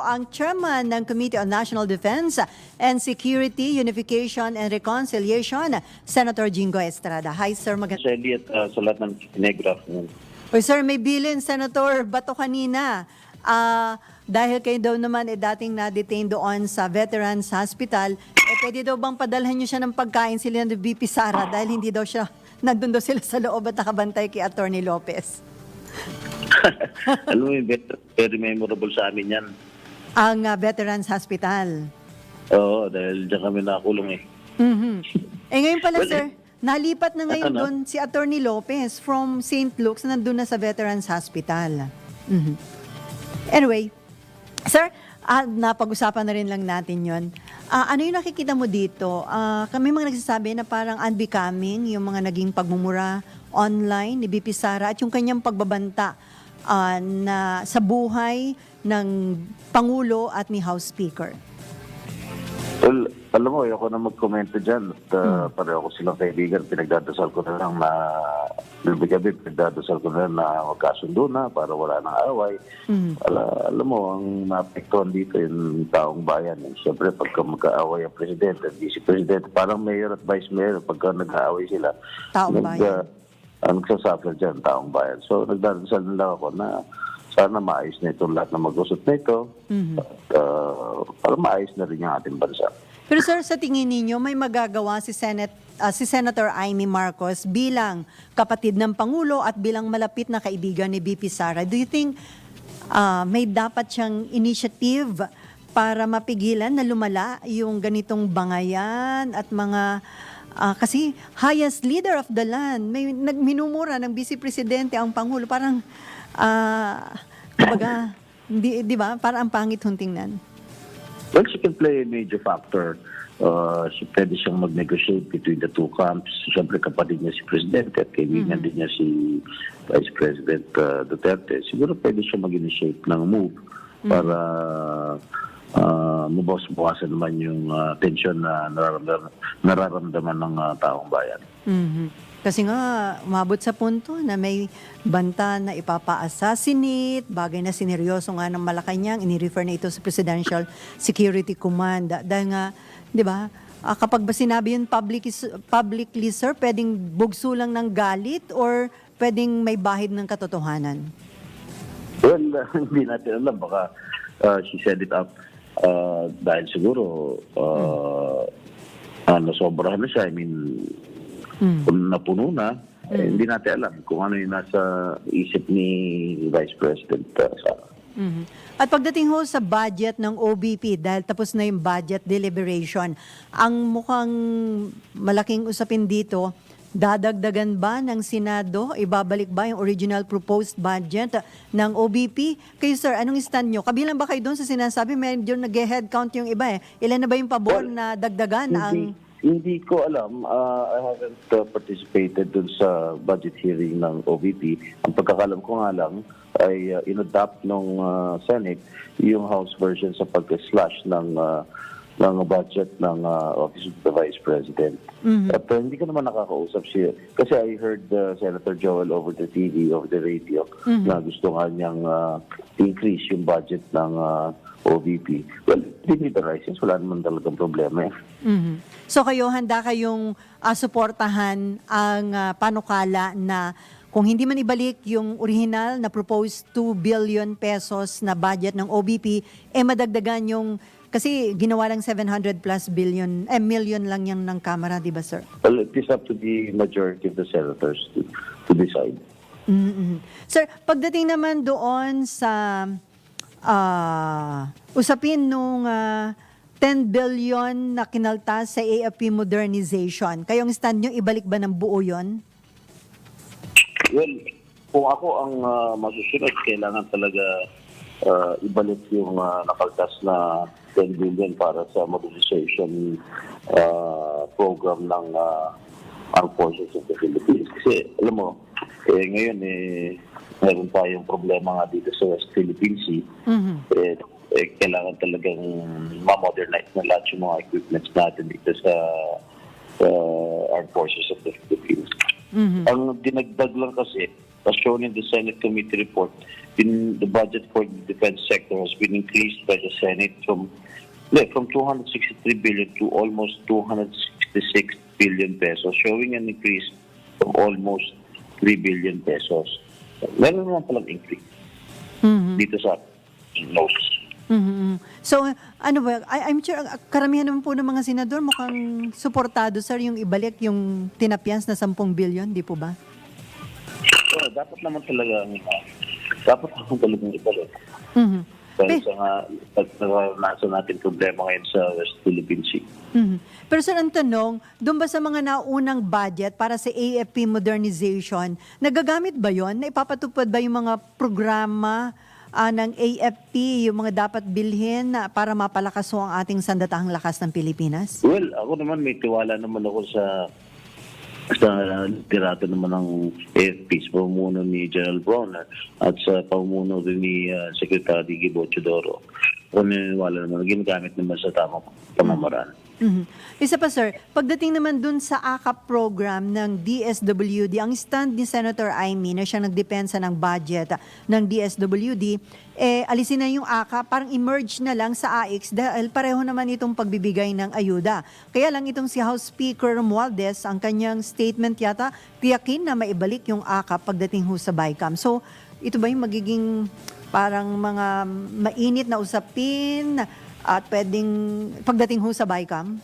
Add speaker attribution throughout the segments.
Speaker 1: ang chairman ng Committee on National Defense and Security, Unification and Reconciliation, Senator Jingo Estrada. Hi, sir. Magandang
Speaker 2: Sa Elliot, uh, sa lahat ng telegraph.
Speaker 1: Oy, sir, may bilin, Senator Bato kanina. Ah, dahil kayo daw naman eh dating na-detain doon sa Veterans Hospital, eh pwede daw bang padalhan niyo siya ng pagkain sila ng BP Sara dahil hindi daw siya, nandun daw sila sa loob at nakabantay kay Attorney Lopez.
Speaker 2: Alam mo, yung very, very memorable sa amin yan.
Speaker 1: Ang ah, Veterans Hospital.
Speaker 2: Oo, dahil diyan kami nakakulong eh.
Speaker 1: Mhm. Eh ngayon pala
Speaker 2: Well,
Speaker 1: sir, nalipat na ngayon
Speaker 2: ano?
Speaker 1: doon si Attorney Lopez from St. Luke's, nandun na sa Veterans Hospital. Mhm. Anyway, sir, ah, napag-usapan na rin lang natin yon. Ah, ano yung nakikita mo dito? Ah, kami mga nagsasabi na parang unbecoming yung mga naging pagmumura online ni BP Sara at yung kanyang pagbabanta ah, na sa buhay ng Pangulo at ni House Speaker.
Speaker 2: Well, alam mo, ayoko na magkomento dyan. At uh, pareho ko silang kaibigan. Pinagdadasal ko na lang na, gabi-gabi, pinagdadasal ko na lang na magkasundo na para wala nang away. Ala, alam mo, ang naapektuhan dito yung taong bayan. Eh. Siyempre, pagka magkaaway ang presidente at vice presidente, parang mayor at vice mayor, pagka nag-aaway sila,
Speaker 1: Taong
Speaker 2: nag,
Speaker 1: bayan.
Speaker 2: uh, ang nagsasuffer dyan, taong bayan. So, nagdadasal na lang ako na sana maayos na itong lahat na mag-usap na ito at uh, para maayos na rin yung ating bansa.
Speaker 1: Pero sir, sa tingin ninyo, may magagawa si, Senate, ah, si Senator Amy Marcos bilang kapatid ng Pangulo at bilang malapit na kaibigan ni BP Sara. Do you think ah, may dapat siyang initiative para mapigilan na lumala yung ganitong bangayan at mga... ah, kasi highest leader of the land, may nagminumura ng Vice Presidente ang Pangulo. Parang, ah, kumbaga, di, di ba? Parang ang pangit hong tingnan.
Speaker 2: Well, she can play a major factor. Uh, she pwede siyang mag-negotiate between the two camps. Siyempre, kapatid niya si Presidente at kaibigan din niya si Vice President uh, Duterte. Siguro pwede siya mag-initiate ng move para uh, mabawas-bawasan naman yung uh, tension na nararamdaman, nararamdaman ng uh, taong bayan.
Speaker 1: Mhm. Kasi nga, umabot sa punto na may banta na ipapa-assassinate, bagay na sineryoso nga ng Malacanang, ini-refer na ito sa Presidential Security Command. Da- Dahil nga, di ba, ah, kapag ba sinabi yun public, publicly, sir, pwedeng bugso lang ng galit or pwedeng may bahid ng katotohanan?
Speaker 2: Well, hindi natin alam. Baka uh, she set it up uh, dahil siguro uh, ah, nasobrahan na siya. I mean, kung napuno na, eh, hindi natin alam kung ano yung nasa isip ni Vice President uh, Sara.
Speaker 1: Mhm. At pagdating ho sa budget ng OBP, dahil tapos na yung budget deliberation, ang mukhang malaking usapin dito, dadagdagan ba ng Senado, ibabalik ba yung original proposed budget ng OBP? Kayo sir, anong stand nyo? Kabilang ba kayo doon sa sinasabi, medyo nag-head count yung iba eh. Ilan na ba yung pabor na dagdagan ang...
Speaker 2: Hindi, ko alam. Uh, I haven't uh, participated dun sa budget hearing ng OVP. Ang pagkakalam ko nga lang ay uh, inadopt ng uh, Senate yung House version sa pag-slash ng uh, ng budget ng uh, Office of the Vice President. At uh, hindi ko naman nakakausap siya. Kasi I heard uh, Senator Joel over the TV, over the radio, na gusto nga niyang uh, increase yung budget ng uh, OVP. Well, demilitarizations, wala naman talagang problema eh.
Speaker 1: Mhm. So kayo, handa kayong ah, suportahan ang ah, panukala na kung hindi man ibalik yung original na proposed 2 billion pesos na budget ng OBP, eh madagdagan yung, kasi ginawa lang 700 plus billion, eh million lang yan ng Kamara, di ba sir?
Speaker 2: Well, it is up to the majority of the senators to, to decide.
Speaker 1: mm Sir, pagdating naman doon sa ah, usapin nung ah, 10 billion na kinaltas sa AFP modernization, kayong stand nyo, ibalik ba ng buo yon?
Speaker 2: Well, kung ako ang uh, masusunod, kailangan talaga uh, ibalik yung uh, nakaltas na 10 billion para sa mobilization uh, program ng uh, Armed Forces of the Philippines. Kasi, alam mo, eh, ngayon, eh, meron tayong problema nga dito sa West Philippine Sea.
Speaker 1: Mhm.
Speaker 2: eh, eh, kailangan talagang ma-modernize na lahat yung mga equipments natin dito sa, sa Armed Forces of the Philippines.
Speaker 1: Mhm.
Speaker 2: Ang dinagdag lang kasi as shown in the Senate committee report, in the budget for the defense sector has been increased by the Senate from no, from 263 billion to almost 266 billion pesos, showing an increase of almost 3 billion pesos. Meron naman palang increase dito sa notes.
Speaker 1: Mhm. So, ano ba, I, I'm sure, uh, karamihan naman po ng mga senador mukhang suportado, sir, yung ibalik yung tinapyans na 10 billion, di po ba?
Speaker 2: So, dapat naman talaga, dapat naman talaga ibalik.
Speaker 1: Mhm.
Speaker 2: Dahil sa nga, pag naranasan natin problema ngayon sa West Philippine Sea.
Speaker 1: Mhm. Pero sir, ang tanong, doon ba sa mga naunang budget para sa AFP modernization, nagagamit ba yon? Na ipapatupad ba yung mga programa ah, ng AFP, yung mga dapat bilhin para mapalakas ang ating sandatahang lakas ng Pilipinas?
Speaker 2: Well, ako naman may tiwala naman ako sa sa tirato naman ng AFP sa pamumuno ni General Bronner at sa pamumuno ni uh, Secretary Gibo Chodoro. Ako naniniwala naman, ginagamit naman sa tamang pamamaraan.
Speaker 1: Mhm. Isa pa sir, pagdating naman dun sa AKAP program ng DSWD, ang stand ni Senator Amy na siya nagdepensa ng budget ng DSWD, eh alisin na yung AKAP, parang emerge na lang sa AX dahil pareho naman itong pagbibigay ng ayuda. Kaya lang itong si House Speaker Romualdez, ang kanyang statement yata, tiyakin na maibalik yung AKAP pagdating ho sa BICAM. So, ito ba yung magiging parang mga mainit na usapin at pwedeng pagdating ho sa BICAM?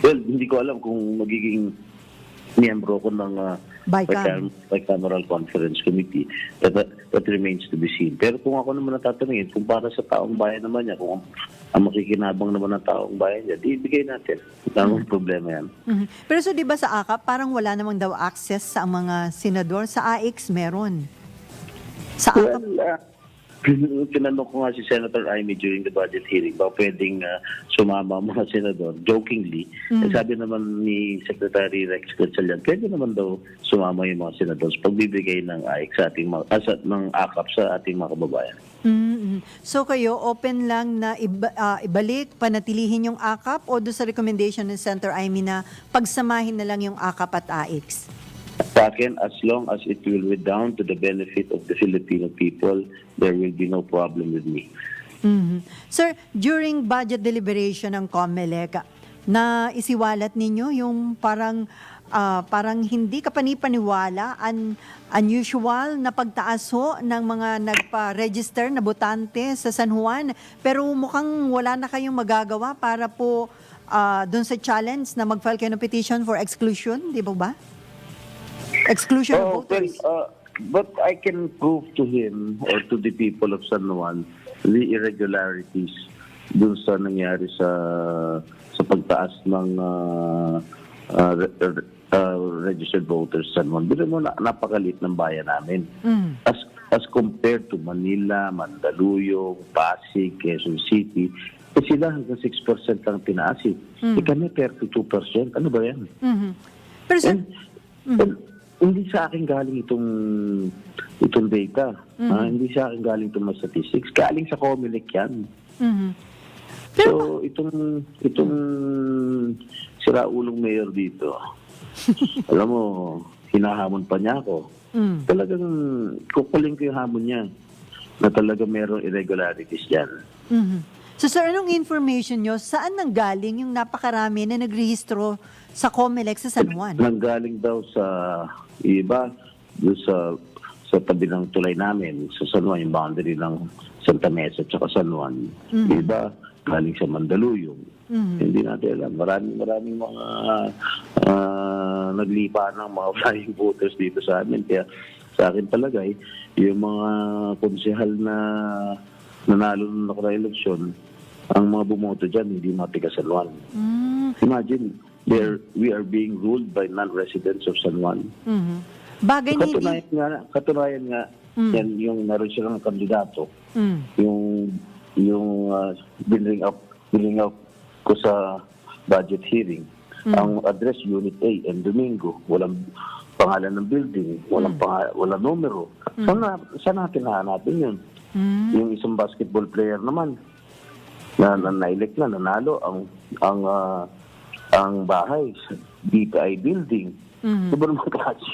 Speaker 2: Well, hindi ko alam kung magiging miyembro ko ng uh,
Speaker 1: Bicam.
Speaker 2: Bicam- Bicameral Conference Committee. That, that remains to be seen. Pero kung ako naman natatanungin, kung para sa taong bayan naman niya, kung ang makikinabang naman ng taong bayan niya, di ibigay natin. Wala mm problema yan.
Speaker 1: Mhm. Pero so 'di ba sa AKAP parang wala namang daw access sa mga senador sa AX meron. Sa
Speaker 2: Well, uh, tinanong ko nga si Senator Amy during the budget hearing, ba pwedeng uh, sumama ang mga senador, jokingly. Eh, sabi naman ni Secretary Rex Gatchalian, pwede naman daw sumama yung mga senador sa pagbibigay ng AIC sa ating mga, ah, sa- ng AKAP sa ating mga kababayan.
Speaker 1: Mhm. So kayo open lang na iba- ah, ibalik, panatilihin yung AKAP o do sa recommendation ng Senator Amy na pagsamahin na lang yung AKAP at AX?
Speaker 2: Sa akin, as long as it will redound to the benefit of the Filipino people, there will be no problem with me.
Speaker 1: Mhm. Sir, during budget deliberation ng COMELEC, na isiwalat ninyo yung parang ah, parang hindi kapanipaniwala un, unusual na pagtaas ho ng mga nagpa-register na botante sa San Juan pero mukhang wala na kayong magagawa para po ah, doon sa challenge na mag-file kayo ng petition for exclusion, di ba ba? Exclusion of
Speaker 2: Oh, well,
Speaker 1: voters.
Speaker 2: uh, but I can prove to him or to the people of San Juan the irregularities dun sa nangyari sa sa pagtaas ng uh, uh, re- uh, registered voters sa San Juan. Bilo mo, na, napakalit ng bayan namin.
Speaker 1: Mm.
Speaker 2: As as compared to Manila, Mandaluyong, Pasig, Quezon City, eh sila hanggang 6% lang tinaas eh. Eh kami 32%. Ano ba yan?
Speaker 1: Mhm. Pero
Speaker 2: And, and hindi sa akin galing itong itong data. ah, hindi sa akin galing itong statistics. Galing sa Comelec yan.
Speaker 1: mhm.
Speaker 2: So, itong itong siraulong mayor dito, alam mo, hinahamon pa niya ako.
Speaker 1: Mm.
Speaker 2: Talagang kukuling ko yung hamon niya na talaga merong irregularities dyan.
Speaker 1: Mhm. So sir, anong information nyo? Saan nanggaling yung napakarami na nagrehistro sa COMELEC sa San Juan?
Speaker 2: Nanggaling daw sa iba, sa sa tabi ng tulay namin, sa San Juan, yung boundary ng Santa Mesa at saka San Juan. Iba, galing sa Mandaluyong. Hindi natin alam. Maraming maraming mga ah, naglipa ng mga flying voters dito sa amin. Kaya sa akin talaga, eh, yung mga konsehal na nanalo ng nakaraang eleksyon, ang mga bumoto dyan, hindi mga taga San Juan.
Speaker 1: Mm,
Speaker 2: Imagine, there we are being ruled by non-residents of San Juan.
Speaker 1: mhm. Bagay na hindi...
Speaker 2: Katunayan nga, katunayan nga, yan yung naroon silang kandidato,
Speaker 1: Mm,
Speaker 2: yung yung uh, binring up binring up ko sa budget hearing. Ang address Unit A and Domingo, walang pangalan ng building, walang pangalan, walang numero. Saan, na, saan natin hahanapin yun?
Speaker 1: mm,
Speaker 2: Yung isang basketball player naman na, na nailek na nanalo ang ang ah, ang bahay sa BPI building. Diba naman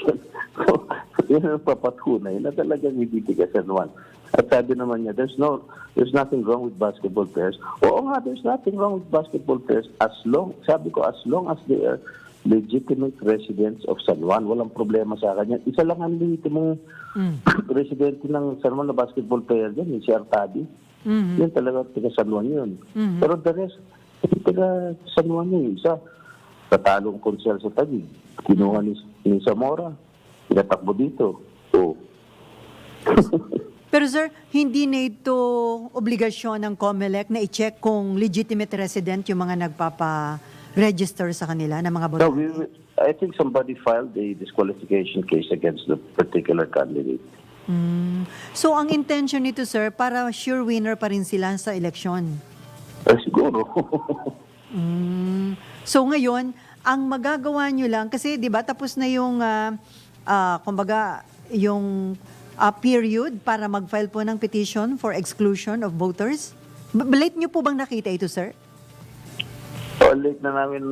Speaker 2: yun? So, yun ang papatunay na talagang hindi tigas San Juan. At sabi naman niya, there's no, there's nothing wrong with basketball players. Oo nga, there's nothing wrong with basketball players as long, sabi ko, as long as they are legitimate residents of San Juan, walang problema sa kanya. Isa lang ang legitimong residente ng San Juan na basketball player dyan, si Artadi. Yun talaga, taga San Juan yun. Pero the rest, hindi taga San Juan yun. Isa, katalong konsel sa Taguig. Kinuha ni, ni Zamora. Pinatakbo dito. Oh.
Speaker 1: Pero sir, hindi na ito obligasyon ng COMELEC na i-check kung legitimate resident yung mga nagpapa-register sa kanila ng mga
Speaker 2: No,
Speaker 1: botohan.
Speaker 2: we, we- I think somebody filed a disqualification case against the particular candidate.
Speaker 1: Mm. So ang intention nito sir, para sure winner pa rin sila sa eleksyon.
Speaker 2: Eh, siguro.
Speaker 1: Mm. So ngayon, ang magagawa nyo lang, kasi di ba tapos na yung, ah, ah, kumbaga, yung ah, period para mag-file po ng petition for exclusion of voters? B- late nyo po bang nakita ito, sir?
Speaker 2: Oh, late na namin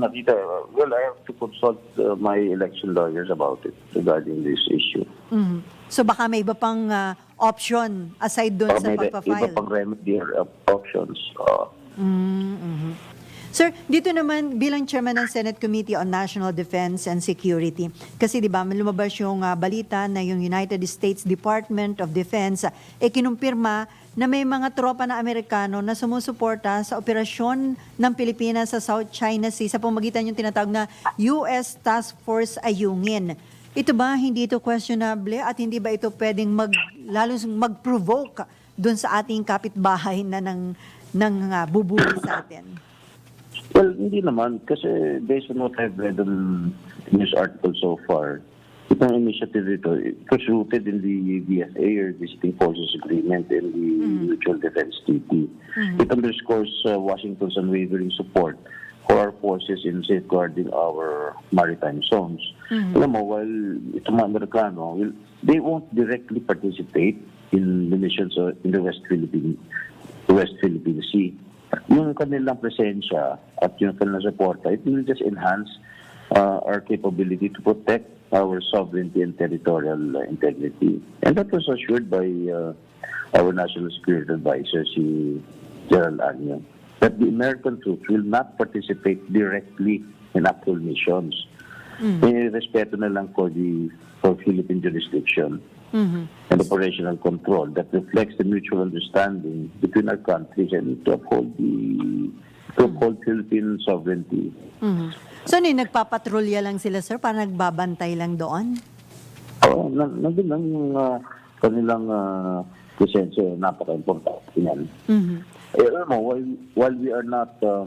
Speaker 2: nakita. Well, I have to consult uh, my election lawyers about it regarding this issue.
Speaker 1: Mhm. So baka may iba pang ah, option aside doon
Speaker 2: Baka
Speaker 1: sa
Speaker 2: may re- iba
Speaker 1: pagpa-file?
Speaker 2: pang remedy or uh, options. Uh,
Speaker 1: Mm, mhm. Sir, dito naman bilang chairman ng Senate Committee on National Defense and Security, kasi di ba lumabas yung ah, balita na yung United States Department of Defense ah, eh kinumpirma na may mga tropa na Amerikano na sumusuporta sa operasyon ng Pilipinas sa South China Sea sa pamagitan yung tinatawag na US Task Force Ayungin. Ito ba hindi ito questionable at hindi ba ito pwedeng mag lalo mag-provoke doon sa ating kapitbahay na ng ng uh, bubuli sa atin?
Speaker 2: Well, hindi naman. Kasi based on what I've read on news articles so far, itong initiative ito, it was rooted in the VSA or Visiting Forces Agreement and the Mutual Defense Treaty. It underscores uh, Washington's unwavering support for our forces in safeguarding our maritime zones. Alam mo, while itong mga Amerikano, will, they won't directly participate in the missions uh, in the West Philippine West Philippine Sea. Yung kanilang presensya at yung kanilang suporta, it will just enhance uh, our capability to protect our sovereignty and territorial uh, integrity. And that was assured by uh, our National Security Advisor, si Gerald Anyo, that the American troops will not participate directly in actual missions. May respeto na lang for the for Philippine jurisdiction
Speaker 1: Mhm.
Speaker 2: and operational control that reflects the mutual understanding between our countries and to uphold the to uphold Philippine sovereignty.
Speaker 1: Mhm. So yun, nagpapatrolya lang sila sir para nagbabantay lang doon?
Speaker 2: Oo, na, nandun lang yung ah, kanilang uh, presensya, napaka-importante yan.
Speaker 1: Mhm.
Speaker 2: Eh, alam mo, while, while we are not uh,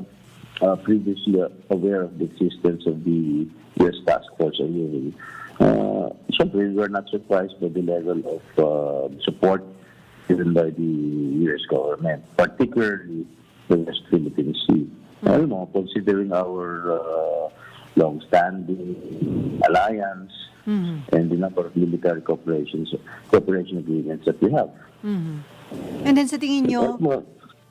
Speaker 2: uh, previously aware of the existence of the U.S. Task Force uh, syempre, we are not surprised by the level of uh, support given by the U.S. government, particularly the West Philippine Sea. Alam mo, considering our uh, long-standing alliance and the number of military cooperations, cooperation agreements that we have.
Speaker 1: Mhm. And then sa tingin nyo,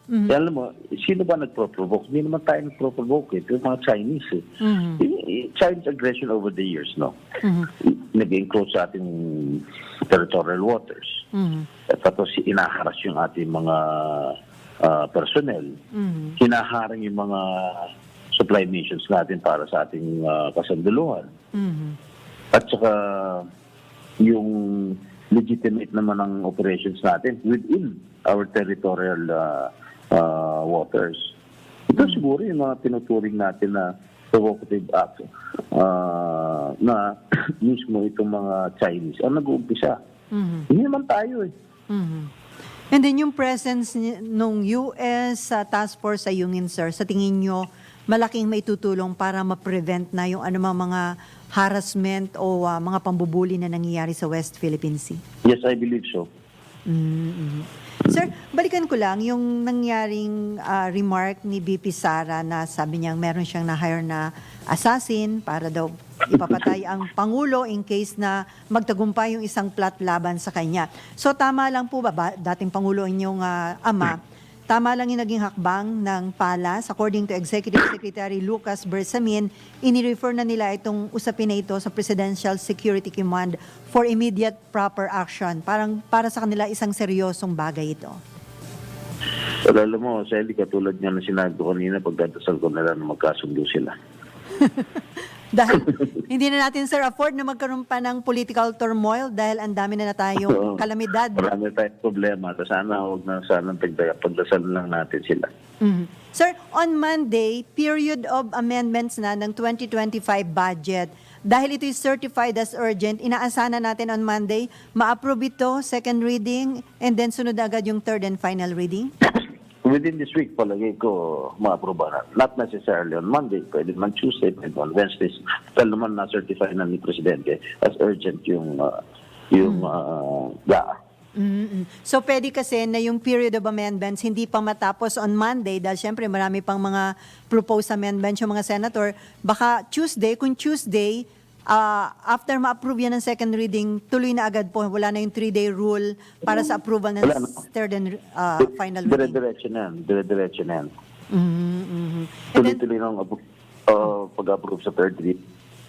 Speaker 2: Mo, alam mo, sino ba nagpro-provoke? Hindi naman tayo nagpro-provoke. Ito yung mga Chinese eh.
Speaker 1: Mhm.
Speaker 2: Yung- yung Chinese aggression over the years, no?
Speaker 1: Mhm.
Speaker 2: Nag-encroach sa ating territorial waters.
Speaker 1: Mhm.
Speaker 2: At tapos inaharas yung ating mga ah, personnel.
Speaker 1: Mhm.
Speaker 2: Hinaharang yung mga supply missions natin para sa ating ah, kasanduluhan.
Speaker 1: Mhm.
Speaker 2: At saka yung legitimate naman ang operations natin within our territorial uh, uh, waters. Ito siguro yung mga tinuturing natin na provocative act uh, na mismo itong mga Chinese ang nag-uumpisa.
Speaker 1: Mhm.
Speaker 2: Hindi naman tayo eh.
Speaker 1: Mhm. And then yung presence nung US sa task force sa Yungin, sir, sa tingin nyo, malaking may tutulong para ma-prevent na yung anumang mga harassment o ah, mga pambubuli na nangyayari sa West Philippine Sea?
Speaker 2: Yes, I believe so.
Speaker 1: Mm Sir, balikan ko lang yung nangyaring ah, remark ni BP Sara na sabi niya meron siyang na-hire na assassin para daw ipapatay ang Pangulo in case na magtagumpay yung isang plot laban sa kanya. So tama lang po ba, ba dating Pangulo inyong ah, ama, tama lang yung naging hakbang ng PALAS. According to Executive Secretary Lucas Bersamin, inirefer na nila itong usapin na ito sa Presidential Security Command for immediate proper action. Parang para sa kanila isang seryosong bagay ito.
Speaker 2: Pero alam mo, Sally, katulad nga na sinabi ko kanina, pagdadasal ko na lang magkasundo sila.
Speaker 1: Dahil hindi na natin, sir, afford na magkaroon pa ng political turmoil dahil ang dami na na tayong kalamidad.
Speaker 2: Marami tayong problema. So sana huwag na sana. Pagdasal lang natin sila.
Speaker 1: Mhm. Sir, on Monday, period of amendments na ng 2025 budget. Dahil ito is certified as urgent, inaasahan na natin on Monday, ma-approve ito, second reading, and then sunod agad yung third and final reading?
Speaker 2: Within this week, palagay ko, maaproba na. Not necessarily on Monday, pwede man Tuesday, pwede man Wednesday. Tal naman na-certify na ni Presidente as urgent yung uh, yung uh, GAA.
Speaker 1: mm So pwede kasi na yung period of amendments hindi pa matapos on Monday dahil syempre marami pang mga proposed amendments yung mga senator. Baka Tuesday, kung Tuesday, ah, after ma-approve yan ng second reading, tuloy na agad po. Wala na yung three-day rule para sa approval ng third and ah, final reading.
Speaker 2: Dire-diretso na yan. Dire-diretso na yan.
Speaker 1: Mhm, mhm. And then,
Speaker 2: Tuloy-tuloy ng uh, pag-approve sa third read.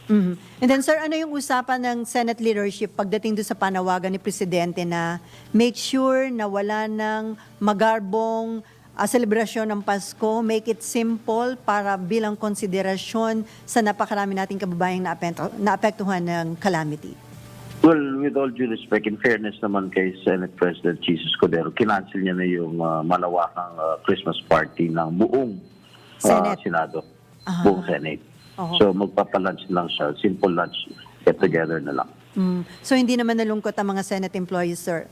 Speaker 1: mhm. And then, sir, ano yung usapan ng Senate leadership pagdating doon sa panawagan ni Presidente na make sure na wala ng magarbong ah, selebrasyon ng Pasko, make it simple para bilang konsiderasyon sa napakarami nating kababayang naapekto- naapektuhan ng calamity?
Speaker 2: Well, with all due respect, in fairness naman kay Senate President Jesus Cordero, kinancel niya na yung uh, malawakang uh, Christmas party ng buong uh,
Speaker 1: Senate.
Speaker 2: Senado,
Speaker 1: Ah.
Speaker 2: buong Senate.
Speaker 1: Oo.
Speaker 2: So magpapalunch lang siya, simple lunch, get together na lang.
Speaker 1: Mm. So, hindi naman nalungkot ang mga Senate employees, sir?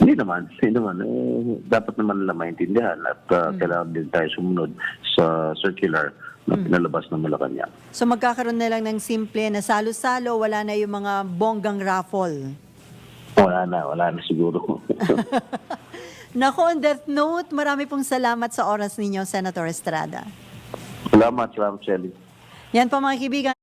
Speaker 2: Hindi naman, hindi naman. Eh, dapat naman nila maintindihan at uh, kailangan din tayo sumunod sa circular na pinalabas ng Malacanang.
Speaker 1: So, magkakaroon na lang ng simple na salo-salo, wala na yung mga bonggang raffle.
Speaker 2: Wala na, wala na siguro.
Speaker 1: Nako, on that note, marami pong salamat sa oras ninyo, Senator Estrada.
Speaker 2: salamat, salamat, Shelly.
Speaker 1: Yan po mga kaibigan.